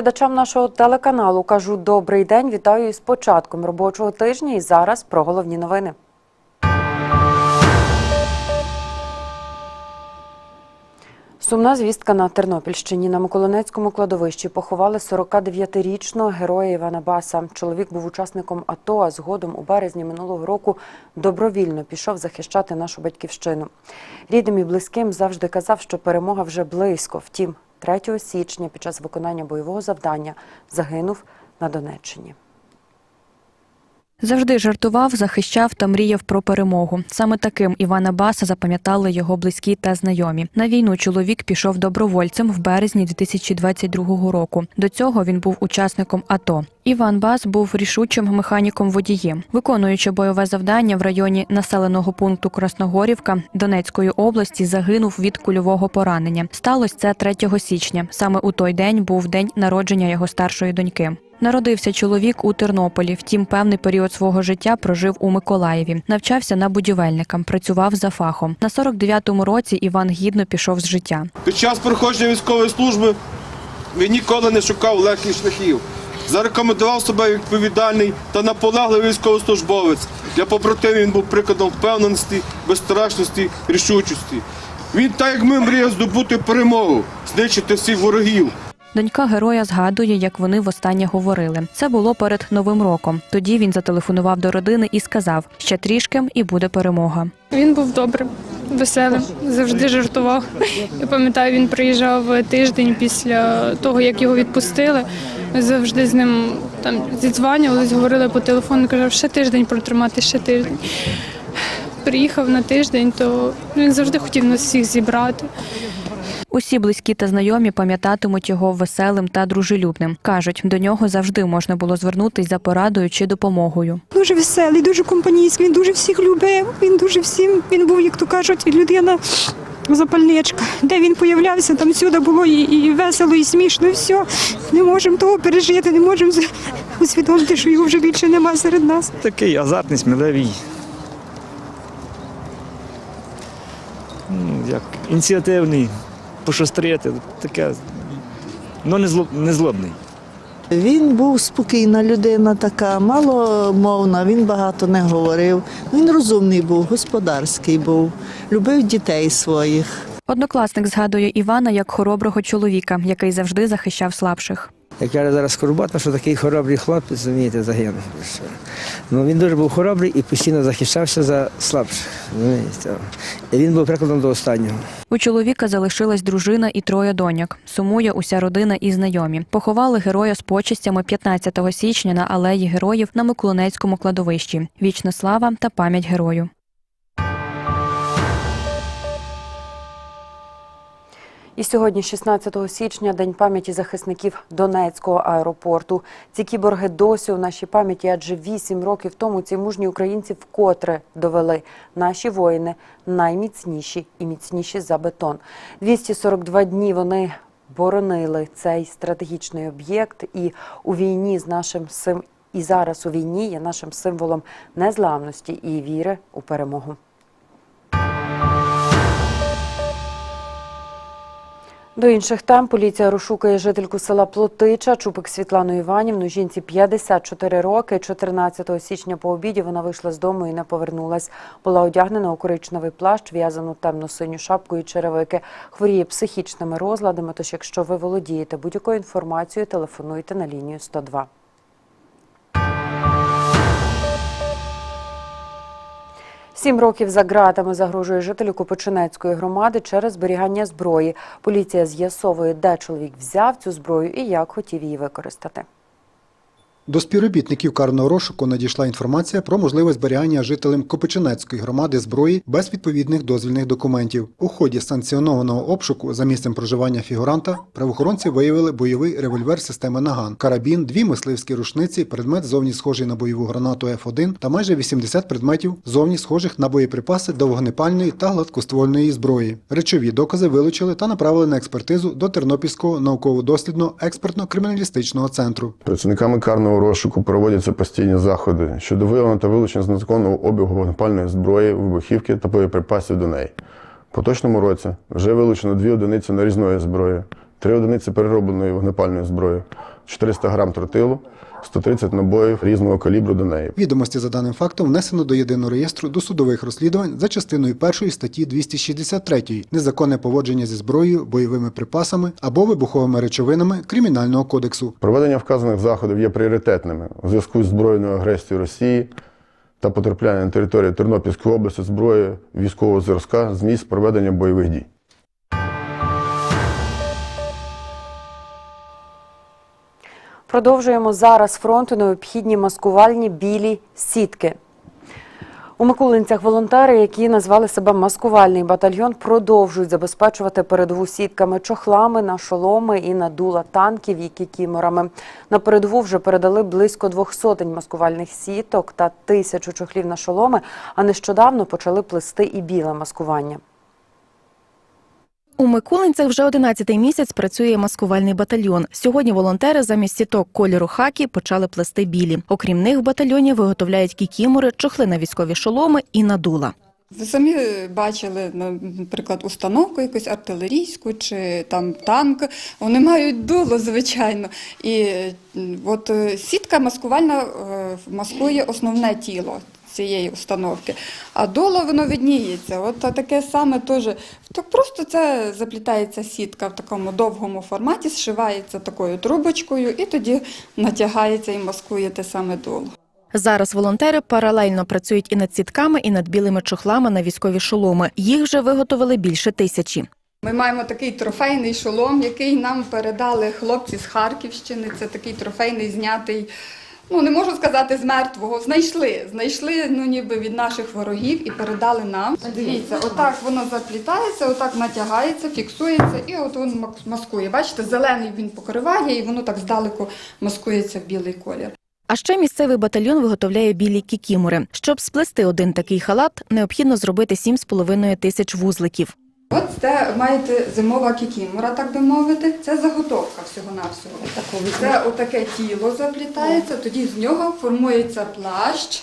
Глядачам нашого телеканалу кажу добрий день. Вітаю із початком робочого тижня. І зараз про головні новини. Сумна звістка на Тернопільщині. На Миколинецькому кладовищі поховали 49-річного героя Івана Баса. Чоловік був учасником АТО, а згодом у березні минулого року добровільно пішов захищати нашу батьківщину. Рідним і близьким завжди казав, що перемога вже близько. Втім, 3 січня під час виконання бойового завдання загинув на Донеччині. Завжди жартував, захищав та мріяв про перемогу. Саме таким Івана Баса запам'ятали його близькі та знайомі. На війну чоловік пішов добровольцем в березні 2022 року. До цього він був учасником АТО. Іван Бас був рішучим механіком водієм, виконуючи бойове завдання в районі населеного пункту Красногорівка Донецької області, загинув від кульового поранення. Сталося це 3 січня. Саме у той день був день народження його старшої доньки. Народився чоловік у Тернополі. Втім, певний період свого життя прожив у Миколаєві. Навчався на будівельника, працював за фахом. На 49-му році Іван гідно пішов з життя. Під час проходження військової служби він ніколи не шукав легких шляхів. Зарекомендував себе відповідальний та наполегливий військовослужбовець. Для побратимів він був прикладом впевненості, безстрашності, рішучості. Він, так як ми, мріяв здобути перемогу, знищити всіх ворогів. Донька героя згадує, як вони востаннє говорили. Це було перед новим роком. Тоді він зателефонував до родини і сказав: ще трішки і буде перемога. Він був добрим, веселим, завжди жартував. Я пам'ятаю, він приїжджав тиждень після того, як його відпустили. Ми завжди з ним там зідзванювались, говорили по телефону, казав, ще тиждень протримати, ще тиждень. Приїхав на тиждень, то він завжди хотів нас всіх зібрати. Усі близькі та знайомі пам'ятатимуть його веселим та дружелюбним. кажуть, до нього завжди можна було звернутись за порадою чи допомогою. Дуже веселий, дуже компанійський, він дуже всіх любив. Він дуже всім, він був, як то кажуть, людина запальничка. Де він появлявся, там всюди було і, і весело, і смішно, і все. Не можемо того пережити, не можемо усвідомити, що його вже більше нема серед нас. Такий азартний, сміливий. Ну, Як ініціативний, пошострити, таке, ну не, зло, не злобний. Він був спокійна людина, така маломовна, він багато не говорив. Він розумний був, господарський був, любив дітей своїх. Однокласник згадує Івана як хороброго чоловіка, який завжди захищав слабших. Як каже зараз Скорбота, що такий хоробрий хлопець, розумієте, загинув. Ну, він дуже був хоробрий і постійно захищався за слабших. розумієте. І він був прикладом до останнього. У чоловіка залишилась дружина і троє доньок. Сумує уся родина і знайомі. Поховали героя з почестями 15 січня на алеї героїв на Миколинецькому кладовищі. Вічна слава та пам'ять герою. І сьогодні, 16 січня, День пам'яті захисників Донецького аеропорту. Ці кіборги досі у нашій пам'яті, адже вісім років тому ці мужні українці вкотре довели наші воїни найміцніші і міцніші за бетон. 242 дні вони боронили цей стратегічний об'єкт, і у війні з нашим сим і зараз у війні є нашим символом незламності і віри у перемогу. До інших тем поліція розшукує жительку села Плотича Чупик Світлану Іванівну. Жінці 54 роки. 14 січня по обіді вона вийшла з дому і не повернулась. Була одягнена у коричневий плащ, в'язану темно-синю шапку і черевики. Хворіє психічними розладами. Тож, якщо ви володієте будь-якою інформацією, телефонуйте на лінію 102. Сім років за ґратами загрожує жителю Копичинецької громади через зберігання зброї. Поліція з'ясовує, де чоловік взяв цю зброю і як хотів її використати. До співробітників карного розшуку надійшла інформація про можливе зберігання жителем Копичинецької громади зброї без відповідних дозвільних документів. У ході санкціонованого обшуку за місцем проживання фігуранта правоохоронці виявили бойовий револьвер системи Наган, карабін, дві мисливські рушниці, предмет зовні схожий на бойову гранату F1 та майже 80 предметів зовні схожих на боєприпаси до вогнепальної та гладкоствольної зброї. Речові докази вилучили та направили на експертизу до Тернопільського науково-дослідного експертно-криміналістичного центру. Працівниками карного розшуку проводяться постійні заходи щодо виявлення та вилучення з незаконного обігу вогнепальної зброї, вибухівки та боєприпасів до неї. В поточному році вже вилучено дві одиниці нарізної зброї, три одиниці переробленої вогнепальної зброї, 400 грам тротилу, 130 набоїв різного калібру до неї. Відомості за даним фактом внесено до єдиного реєстру досудових розслідувань за частиною першої статті 263 незаконне поводження зі зброєю, бойовими припасами або вибуховими речовинами Кримінального кодексу. Проведення вказаних заходів є пріоритетними у зв'язку з збройною агресією Росії та потрапляння на територію Тернопільської області зброї військового зразка з місць проведення бойових дій. Продовжуємо зараз фронту необхідні маскувальні білі сітки. У Микулинцях волонтери, які назвали себе маскувальний батальйон, продовжують забезпечувати передову сітками, чохлами на шоломи і на дула танків і кікіморами. На передову вже передали близько двох сотень маскувальних сіток та тисячу чохлів на шоломи, а нещодавно почали плести і біле маскування. У Микулинцях вже 11-й місяць працює маскувальний батальйон. Сьогодні волонтери замість сіток кольору хакі почали плести білі. Окрім них, в батальйоні виготовляють кікімори, чохли на військові шоломи і надула. Ви самі бачили, наприклад, установку якусь артилерійську чи там танк. Вони мають дуло, звичайно. І от е, сітка маскувальна е, маскує основне тіло цієї установки. А дуло воно видніється. От таке саме теж. Так просто це заплітається сітка в такому довгому форматі, зшивається такою трубочкою, і тоді натягається і маскує те саме дуло. Зараз волонтери паралельно працюють і над сітками, і над білими чохлами на військові шоломи. Їх вже виготовили більше тисячі. Ми маємо такий трофейний шолом, який нам передали хлопці з Харківщини. Це такий трофейний знятий. Ну не можу сказати з мертвого. Знайшли, знайшли ну ніби від наших ворогів і передали нам. Дивіться, отак воно заплітається, отак натягається, фіксується, і от він мак- маскує. Бачите, зелений він покриває, і воно так здалеку маскується в білий колір. А ще місцевий батальйон виготовляє білі кікімори. Щоб сплести один такий халат, необхідно зробити 7,5 тисяч вузликів. От це маєте зимова кікімора, так би мовити. Це заготовка всього-навсього. Це отаке тіло заплітається, тоді з нього формується плащ.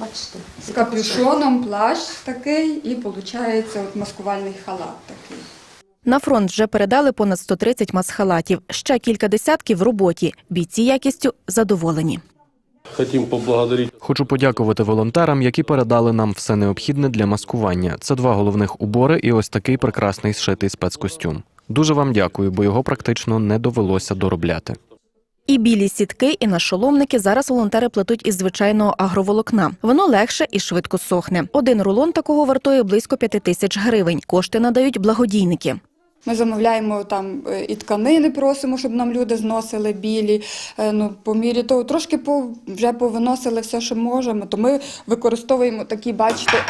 Бачите, З капюшоном плащ такий і виходить от маскувальний халат такий. На фронт вже передали понад 130 масхалатів. Ще кілька десятків в роботі. Бійці якістю задоволені. Хочу подякувати волонтерам, які передали нам все необхідне для маскування. Це два головних убори і ось такий прекрасний зшитий спецкостюм. Дуже вам дякую, бо його практично не довелося доробляти. І білі сітки, і нашоломники зараз волонтери плетуть із звичайного агроволокна. Воно легше і швидко сохне. Один рулон такого вартує близько 5 тисяч гривень. Кошти надають благодійники. Ми замовляємо там е, і тканини, просимо, щоб нам люди зносили білі. Е, Ну, по мірі того, трошки по, вже повиносили все, що можемо. То ми використовуємо такі, бачите,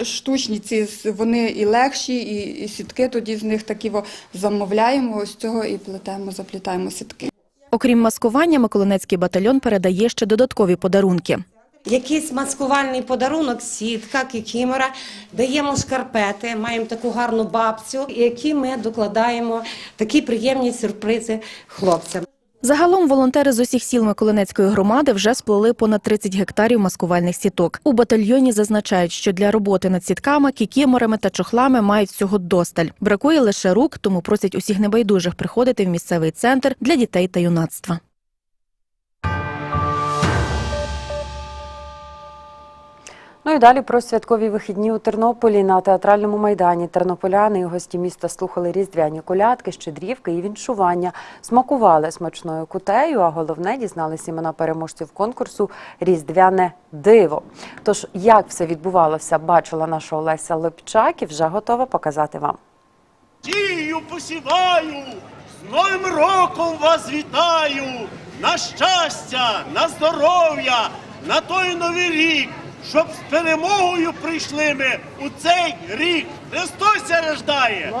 е, штучні ці, вони і легші, і, і сітки тоді з них такі замовляємо. Ось цього і плетемо, заплітаємо сітки. Окрім маскування, Миколинецький батальйон передає ще додаткові подарунки. Якийсь маскувальний подарунок, сітка, кікімора, даємо шкарпети, маємо таку гарну бабцю, які ми докладаємо такі приємні сюрпризи хлопцям. Загалом волонтери з усіх сіл Миколинецької громади вже сплели понад 30 гектарів маскувальних сіток. У батальйоні зазначають, що для роботи над сітками, кікіморами та чохлами мають всього досталь. Бракує лише рук, тому просять усіх небайдужих приходити в місцевий центр для дітей та юнацтва. Ну і далі про святкові вихідні у Тернополі на театральному майдані. Тернополяни і гості міста слухали різдвяні колядки, щедрівки і віншування, смакували смачною кутею, а головне дізналися імена переможців конкурсу Різдвяне диво. Тож, як все відбувалося, бачила наша Олеся Лепчак і вже готова показати вам. Сію посіваю, з Новим роком вас вітаю, на щастя, на здоров'я, на той новий рік, щоб з перемогою прийшли ми у цей рік. Христос рождає!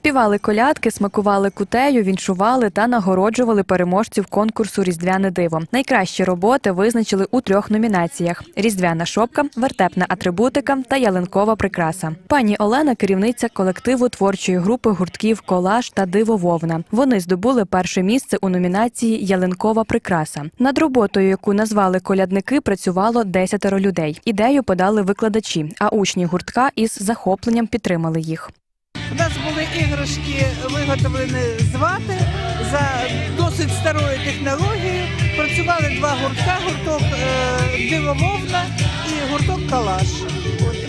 Співали колядки, смакували кутею, віншували та нагороджували переможців конкурсу Різдвяне диво. Найкращі роботи визначили у трьох номінаціях: різдвяна шопка, вертепна атрибутика та ялинкова прикраса. Пані Олена, керівниця колективу творчої групи гуртків Колаж та Диво Вовна. Вони здобули перше місце у номінації Ялинкова прикраса. Над роботою, яку назвали колядники, працювало десятеро людей. Ідею подали викладачі, а учні гуртка із захопленням підтримали їх. У нас були іграшки виготовлені з вати за досить старою технологією. Працювали два гуртка: гурток дивомовна і гурток калаш.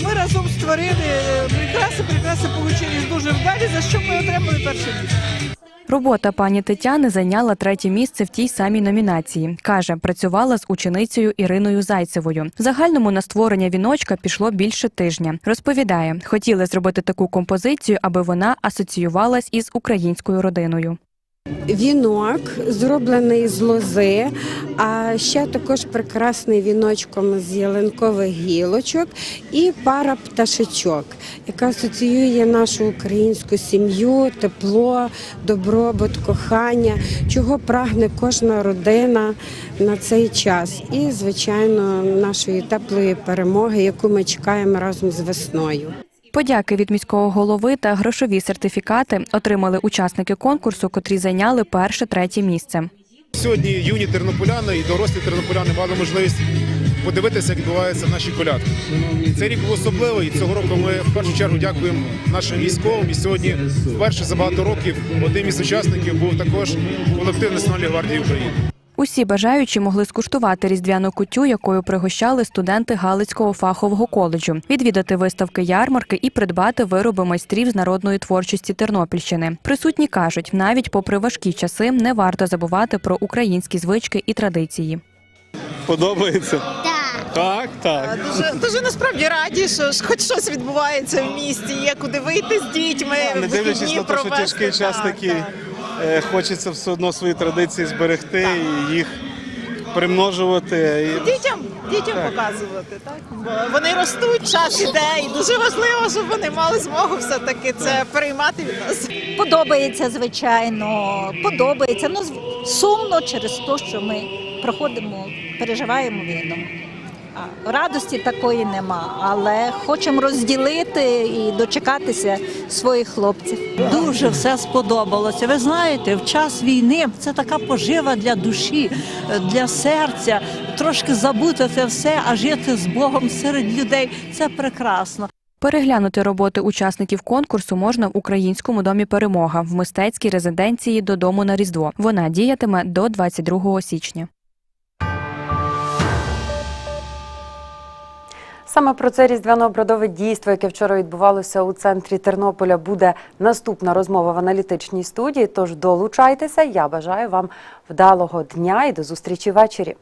Ми разом створили е, прикраси. Прикраси вийшли дуже вдалі, за що ми отримали перше місце. Робота пані Тетяни зайняла третє місце в тій самій номінації. Каже, працювала з ученицею Іриною Зайцевою. В загальному на створення віночка пішло більше тижня. Розповідає, хотіли зробити таку композицію, аби вона асоціювалась із українською родиною. Вінок зроблений з лози, а ще також прекрасний віночком з ялинкових гілочок і пара пташечок, яка асоціює нашу українську сім'ю, тепло, добробут, кохання, чого прагне кожна родина на цей час. І, звичайно, нашої теплої перемоги, яку ми чекаємо разом з весною. Подяки від міського голови та грошові сертифікати отримали учасники конкурсу, котрі зайняли перше третє місце. Сьогодні юні тернополяни і дорослі тернополяни мали можливість подивитися, як відбуваються наші колядки. Цей рік був особливий, і цього року ми в першу чергу дякуємо нашим військовим. І сьогодні, вперше за багато років, одним із учасників був також колектив Національної гвардії України. Усі бажаючі могли скуштувати різдвяну кутю, якою пригощали студенти Галицького фахового коледжу, відвідати виставки ярмарки і придбати вироби майстрів з народної творчості Тернопільщини. Присутні кажуть, навіть попри важкі часи не варто забувати про українські звички і традиції. Подобається? Так, так. Дуже, дуже насправді раді, що хоч щось відбувається в місті, є куди вийти з дітьми, Не дивлячись на те, що тяжкий час Так, такий, так. Хочеться все одно свої традиції зберегти і їх примножувати. І- Дітям, дітям Так. показувати, так? Бо вони ростуть, час іде, і дуже важливо, щоб вони мали змогу все-таки це переймати від нас. Подобається, звичайно, подобається. Ну, з- сумно через те, що ми проходимо, переживаємо війну. Радості такої нема, але хочемо розділити і дочекатися своїх хлопців. Дуже все сподобалося. Ви знаєте, в час війни це така пожива для душі, для серця. Трошки забути це все, а жити з Богом серед людей це прекрасно. Переглянути роботи учасників конкурсу можна в українському домі Перемога в мистецькій резиденції додому на Різдво. Вона діятиме до 22 січня. Саме про це різдвяно-обрядове дійство, яке вчора відбувалося у центрі Тернополя, буде наступна розмова в аналітичній студії. Тож долучайтеся. Я бажаю вам вдалого дня і до зустрічі ввечері.